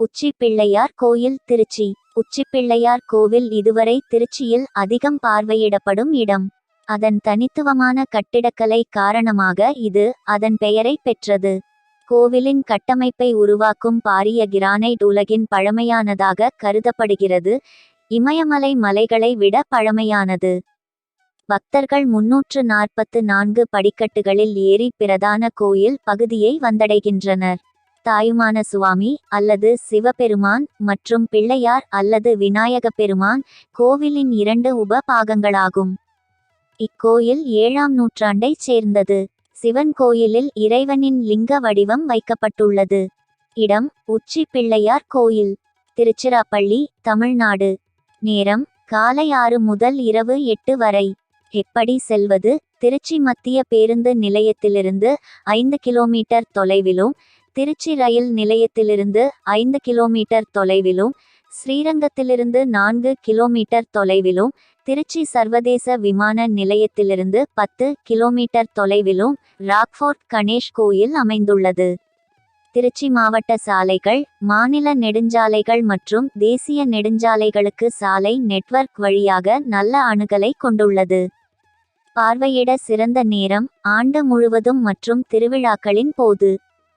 உச்சிப்பிள்ளையார் கோயில் திருச்சி. உச்சிப்பிள்ளையார் கோவில் இதுவரை திருச்சியில் அதிகம் பார்வையிடப்படும் இடம். அதன் தனித்துவமான கட்டிடக்கலை காரணமாக இது அதன் பெயரை பெற்றது. கோவிலின் கட்டமைப்பை உருவாக்கும் பாரிய கிரானைட் உலகின் பழமையானதாக கருதப்படுகிறது. இமயமலை மலைகளை விட பழமையானது. பக்தர்கள் முன்னூற்று நாற்பத்து நான்கு படிக்கட்டுகளில் ஏறி பிரதான கோயில் பகுதியை வந்தடைகின்றனர். தாயுமான சுவாமி அல்லது சிவபெருமான் மற்றும் பிள்ளையார் அல்லது விநாயக பெருமான் கோவிலின் இரண்டு உப பாகங்களாகும் இக்கோயில் ஏழாம் நூற்றாண்டைச் சேர்ந்தது. சிவன் கோயிலில் இறைவனின் லிங்க வடிவம் வைக்கப்பட்டுள்ளது. இடம் உச்சி பிள்ளையார் கோயில். திருச்சிராப்பள்ளி தமிழ்நாடு. நேரம் காலை ஆறு முதல் இரவு எட்டு வரை. எப்படி செல்வது? திருச்சி மத்திய பேருந்து நிலையத்திலிருந்து ஐந்து கிலோமீட்டர் தொலைவிலும் திருச்சி ரயில் நிலையத்திலிருந்து ஐந்து கிலோமீட்டர் தொலைவிலும் ஸ்ரீரங்கத்திலிருந்து நான்கு கிலோமீட்டர் தொலைவிலும் திருச்சி சர்வதேச விமான நிலையத்திலிருந்து பத்து கிலோமீட்டர் தொலைவிலும் ராக்ஃபோர்ட் கணேஷ் கோயில் அமைந்துள்ளது. திருச்சி மாவட்ட சாலைகள் மாநில நெடுஞ்சாலைகள் மற்றும் தேசிய நெடுஞ்சாலைகளுக்கு சாலை நெட்வொர்க் வழியாக நல்ல அணுகலை கொண்டுள்ளது. பார்வையிட சிறந்த நேரம் ஆண்டு முழுவதும் மற்றும் திருவிழாக்களின் போது.